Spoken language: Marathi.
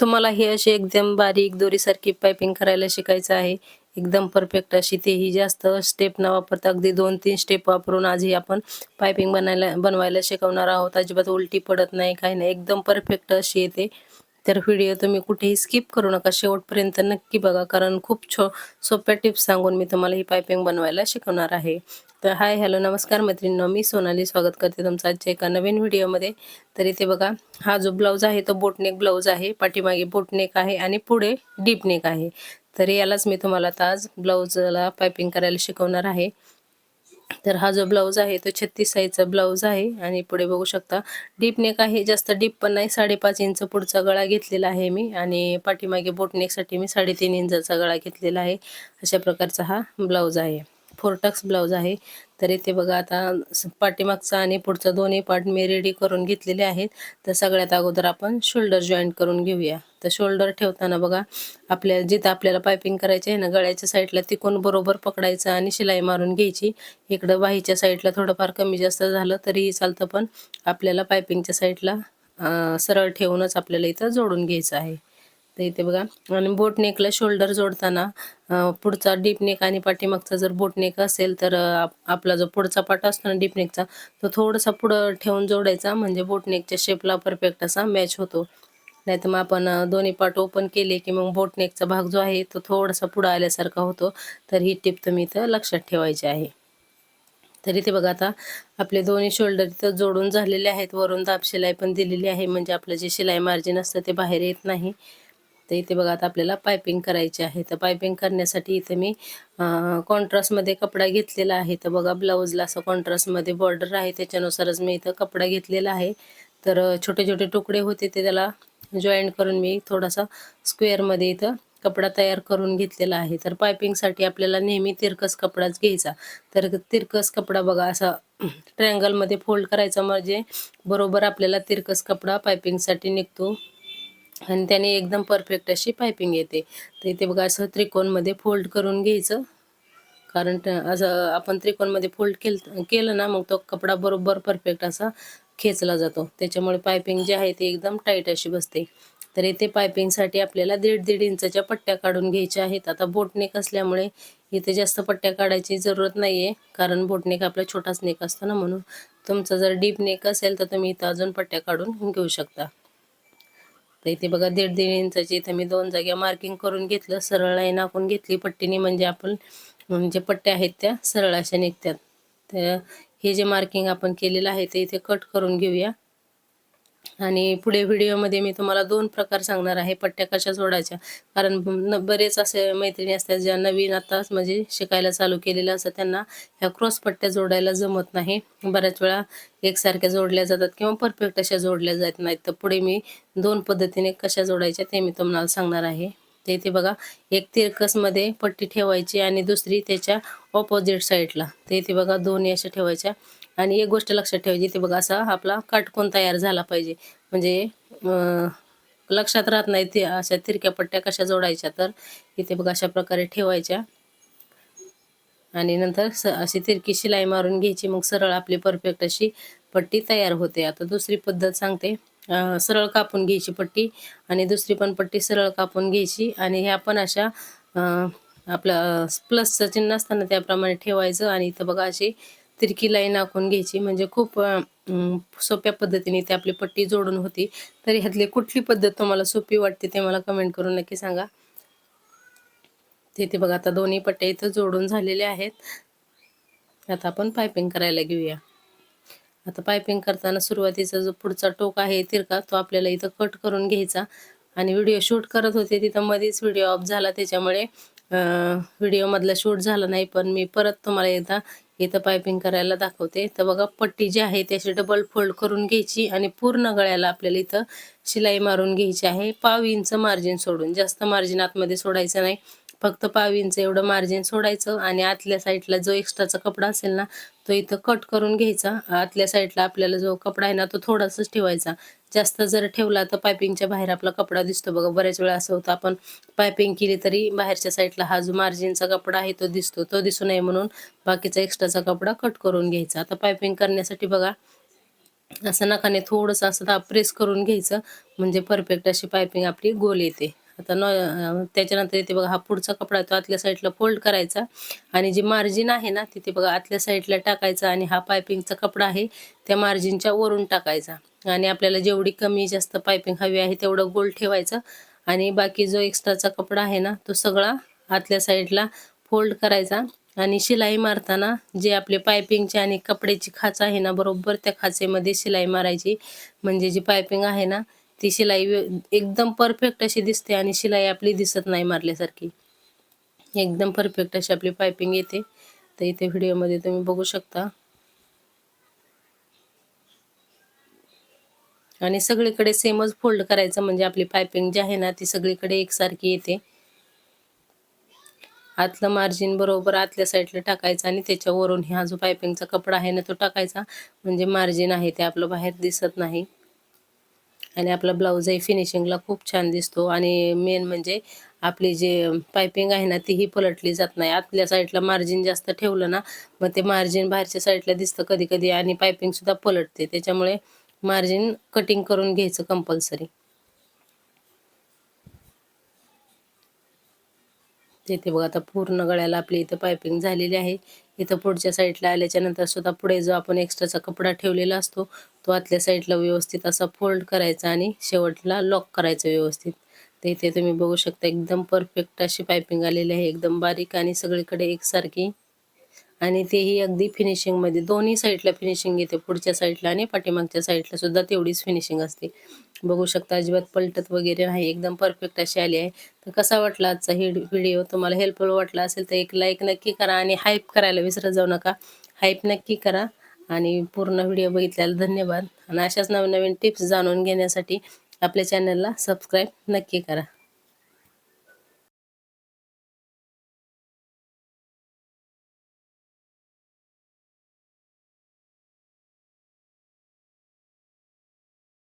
तुम्हाला हे अशी एकदम बारीक दोरीसारखी पायपिंग करायला शिकायचं आहे. एकदम परफेक्ट अशी तेही जास्त स्टेप न वापरता अगदी दोन तीन स्टेप वापरून आजही आपण पायपिंग बनायला बनवायला शिकवणार आहोत. अजिबात उलटी पडत नाही काही नाही. एकदम परफेक्ट अशी येते. तर व्हिडिओ तुम्ही कुठेही स्किप करू नका. शेवटपर्यंत नक्की बघा कारण खूप छो सोप्या टिप्स सांगून मी तुम्हाला ही पायपिंग बनवायला शिकवणार आहे. तर हाय हॅलो नमस्कार मैत्रिणींनो. मी सोनाली स्वागत करते तुमचं आजच्या एका नवीन व्हिडिओमध्ये. तर इथे बघा हा जो ब्लाऊज आहे तो बोटनेक ब्लाऊज आहे. पाठीमागे बोटनेक आहे आणि पुढे डीपनेक आहे. तर यालाच मी तुम्हाला आता आज ब्लाऊजला पायपिंग करायला शिकवणार आहे. तर हा जो ब्लाऊज आहे तो छत्तीस साईजचा ब्लाऊज आहे. आणि पुढे बघू शकता डीप नेक आहे जास्त डीप पण नाही. साडेपाच इंच पुढचा गळा घेतलेला आहे मी. आणि पाठीमागे बोटनेकसाठी मी साडेतीन इंचाचा गळा घेतलेला आहे. अशा प्रकारचा हा ब्लाऊज आहे. फोर टक्स ब्लाऊज आहे. तर इथे बघा आता पाठीमागचा आणि पुढचा दोन्ही पार्ट मी रेडी करून घेतलेले आहेत. तर सगळ्यात अगोदर आपण शोल्डर जॉईंट करून घेऊया. तर शोल्डर ठेवताना बघा आपल्या जिथं आपल्याला पायपिंग करायची आहे ना गळ्याच्या साईडला तिकून बरोबर पकडायचं आणि शिलाई मारून घ्यायची. इकडं बाहीच्या साईडला थोडंफार कमी जास्त झालं तरीही चालतं पण आपल्याला पायपिंगच्या साईडला सरळ ठेवूनच आपल्याला इथं जोडून घ्यायचं आहे. तर इथे बघा. आणि बोट नेकला शोल्डर जोडताना पुढचा डीप नेक आणि पाठीमागचा जर बोट नेक असेल तर आपला जो पुढचा पाट असतो ना डीप नेकचा तो थोडासा पुढं ठेवून जोडायचा. म्हणजे बोट नेकच्या शेपला परफेक्ट असा मॅच होतो. नाही तर मग आपण दोन्ही पाट ओपन केले की मग बोटनेकचा भाग जो आहे तो थोडासा पुढं आल्यासारखा होतो. तर ही टिप तुम्ही इथं लक्षात ठेवायची आहे. तर इथे बघा आता आपले दोन्ही शोल्डर इथं जोडून झालेले आहेत. वरून दाब शिलाई पण दिलेली आहे. म्हणजे आपलं जे शिलाई मार्जिन असतं ते बाहेर येत नाही. तर इथे बघा आता आपल्याला पायपिंग करायची आहे. तर पायपिंग करण्यासाठी इथे मी कॉन्ट्रास्टमध्ये कपडा घेतलेला आहे. तर बघा ब्लाऊजला असं कॉन्ट्रास्टमध्ये बॉर्डर आहे. त्याच्यानुसारच मी इथं कपडा घेतलेला आहे. तर छोटे छोटे तुकडे होते ते त्याला जॉईंट करून मी थोडासा स्क्वेअरमध्ये इथं कपडा तयार करून घेतलेला आहे. तर पायपिंगसाठी आपल्याला नेहमी तिरकस कपडाच घ्यायचा. तर तिरकस कपडा बघा असा ट्रँगलमध्ये फोल्ड करायचा म्हणजे बरोबर आपल्याला तिरकस कपडा पायपिंगसाठी निघतो. आणि त्याने एकदम परफेक्ट अशी पायपिंग येते. तर इथे बघा असं त्रिकोणमध्ये फोल्ड करून घ्यायचं. कारण असं आपण त्रिकोणमध्ये फोल्ड केल केलं ना मग तो कपडा बरोबर परफेक्ट असा खेचला जातो. त्याच्यामुळे पायपिंग जी आहे ती एकदम टाईट अशी बसते. तर इथे पायपिंगसाठी आपल्याला दीड दीड इंचाच्या पट्ट्या काढून घ्यायच्या आहेत. आता बोटनेक असल्यामुळे इथे जास्त पट्ट्या काढायची जरूरत नाही आहे कारण बोटनेक आपला छोटाच नेक असतो ना म्हणून. तुमचा जर डीप नेक असेल तर तुम्ही इथं अजून पट्ट्या काढून घेऊ शकता. तर इथे बघा दीड दीड इंचाची इथे मी दोन जाग्या मार्किंग करून घेतलं. सरळ लाईन आपण घेतली पट्टीने म्हणजे आपण जे पट्ट्या आहेत त्या सरळ अशा निघतात. तर हे जे मार्किंग आपण केलेलं आहे ते इथे कट करून घेऊया. आणि पुढे व्हिडिओमध्ये मी तुम्हाला दोन प्रकार सांगणार आहे पट्ट्या कशा जोडायच्या कारण न- बरेच असे मैत्रिणी असतात ज्या नवीन आताच म्हणजे शिकायला चालू केलेलं असतं त्यांना ह्या क्रॉस पट्ट्या जोडायला जमत नाही. बऱ्याच वेळा एकसारख्या जोडल्या जातात किंवा परफेक्ट अशा जोडल्या जात नाहीत. तर पुढे मी दोन पद्धतीने कशा जोडायच्या ते मी तुम्हाला सांगणार आहे. तर इथे बघा एक तिरकसमध्ये पट्टी ठेवायची आणि दुसरी त्याच्या ऑपोजिट साईडला ते इथे बघा दोन्ही अशा ठेवायच्या. आणि एक गोष्ट लक्षात ठेवायची ते बघा असा आपला काटकोन तयार झाला पाहिजे. म्हणजे लक्षात राहत नाही ते अशा तिरक्या पट्ट्या कशा जोडायच्या तर. इथे बघा अशा प्रकारे ठेवायच्या. आणि नंतर स अशी तिरकी शिलाई मारून घ्यायची. मग सरळ आपली परफेक्ट अशी पट्टी तयार होते. आता दुसरी पद्धत सांगते. सरळ कापून घ्यायची पट्टी आणि दुसरी पण पट्टी सरळ कापून घ्यायची आणि ह्या पण अशा आपलं प्लसचं चिन्ह असताना त्याप्रमाणे ठेवायचं आणि इथं बघा अशी तिरकी लाईन आखून घ्यायची. म्हणजे खूप सोप्या पद्धतीने ती आपली पट्टी जोडून होती. तर ह्यातली कुठली पद्धत तुम्हाला सोपी वाटते ते मला कमेंट करून नक्की सांगा. तिथे बघा आता दोन्ही पट्ट्या इथं जोडून झालेल्या आहेत. आता आपण पायपिंग करायला घेऊया. आता पायपिंग करताना सुरुवातीचा जो पुढचा टोक आहे तिरका तो आपल्याला इथं कट करून घ्यायचा. आणि व्हिडिओ शूट करत होते तिथं मध्येच व्हिडिओ ऑफ झाला. त्याच्यामुळे व्हिडिओमधला शूट झाला नाही पण मी परत तुम्हाला एकदा इथं पायपिंग करायला दाखवते. तर बघा पट्टी जी आहे त्याची डबल फोल्ड करून घ्यायची आणि पूर्ण गळ्याला आपल्याला इथं शिलाई मारून घ्यायची आहे. पाव इंच मार्जिन सोडून. जास्त मार्जिन आतमध्ये सोडायचं नाही. फक्त पाव इंच एवढं मार्जिन सोडायचं आणि आतल्या साईडला जो एक्स्ट्राचा कपडा असेल ना तो इथं कट करून घ्यायचा. आतल्या साईडला आपल्याला जो कपडा आहे ना तो थोडासाच ठेवायचा. जास्त जर ठेवला तर पायपिंगच्या बाहेर आपला कपडा दिसतो बघा. बऱ्याच वेळा असं होतं आपण पायपिंग केली तरी बाहेरच्या साईडला हा जो मार्जिनचा कपडा आहे तो दिसतो. तो दिसू नये म्हणून बाकीचा एक्स्ट्राचा कपडा कट करून घ्यायचा. आता पायपिंग करण्यासाठी बघा असं नकाने थोडंसं असं दाब प्रेस करून घ्यायचं. म्हणजे परफेक्ट अशी पायपिंग आपली गोल येते. आता न त्याच्यानंतर इथे बघा हा पुढचा कपडा आहे तो आतल्या साईडला फोल्ड करायचा. आणि जी मार्जिन आहे ना तिथे बघा आतल्या साईडला टाकायचा आणि हा पायपिंगचा कपडा आहे त्या मार्जिनच्या वरून टाकायचा. आणि आपल्याला जेवढी कमी जास्त पायपिंग हवी आहे तेवढं गोल ठेवायचं. आणि बाकी जो एक्स्ट्राचा कपडा आहे ना तो सगळा आतल्या साईडला फोल्ड करायचा. आणि शिलाई मारताना जे आपले पायपिंगचे आणि कपड्याची खाच आहे ना बरोबर त्या खाचेमध्ये शिलाई मारायची. म्हणजे जी पायपिंग आहे ना ती शिलाई एकदम परफेक्ट अशी दिसते आणि शिलाई आपली दिसत नाही मारल्यासारखी. एकदम परफेक्ट अशी आपली पायपिंग येते. तर इथे व्हिडिओमध्ये तुम्ही बघू शकता. आणि सगळीकडे सेमच फोल्ड करायचं म्हणजे आपली पायपिंग जी आहे ना ती सगळीकडे एकसारखी येते. आतलं मार्जिन बरोबर आतल्या साईडला टाकायचं आणि त्याच्यावरून हा जो पायपिंगचा कपडा आहे ना तो टाकायचा. म्हणजे मार्जिन आहे ते आपलं बाहेर दिसत नाही. आणि आपला ब्लाऊजही फिनिशिंगला खूप छान दिसतो. आणि मेन म्हणजे आपली जे पायपिंग आहे ना तीही पलटली जात नाही. आतल्या साईडला मार्जिन जास्त ठेवलं ना मग ते मार्जिन बाहेरच्या साईडला दिसतं कधी कधी आणि पायपिंग सुद्धा पलटते. त्याच्यामुळे मार्जिन कटिंग करून घ्यायचं कंपल्सरी ते बघा आता पूर्ण गळ्याला आपली इथं पायपिंग झालेली आहे. इथं पुढच्या साईडला आल्याच्यानंतर सुद्धा पुढे जो आपण एक्स्ट्राचा कपडा ठेवलेला असतो तो आतल्या साईडला व्यवस्थित असा फोल्ड करायचा आणि शेवटला लॉक करायचं व्यवस्थित. तर इथे तुम्ही बघू शकता एकदम परफेक्ट अशी पायपिंग आलेली आहे एकदम बारीक आणि सगळीकडे एकसारखी आणि तेही अगदी फिनिशिंगमध्ये दोन्ही साईडला फिनिशिंग येते. पुढच्या साईडला आणि पाठीमागच्या साईडला सुद्धा तेवढीच फिनिशिंग असते. बघू शकता अजिबात पलटत वगैरे नाही. एकदम परफेक्ट अशी आली आहे. तर कसा वाटला आजचा ही व्हिडिओ तुम्हाला हेल्पफुल वाटला असेल तर एक लाईक नक्की करा आणि हाईप करायला विसरत जाऊ नका. हाईप नक्की करा आणि पूर्ण व्हिडिओ बघितल्याला धन्यवाद. आणि अशाच नवीन नवीन टिप्स जाणून घेण्यासाठी आपल्या चॅनलला सबस्क्राईब नक्की करा.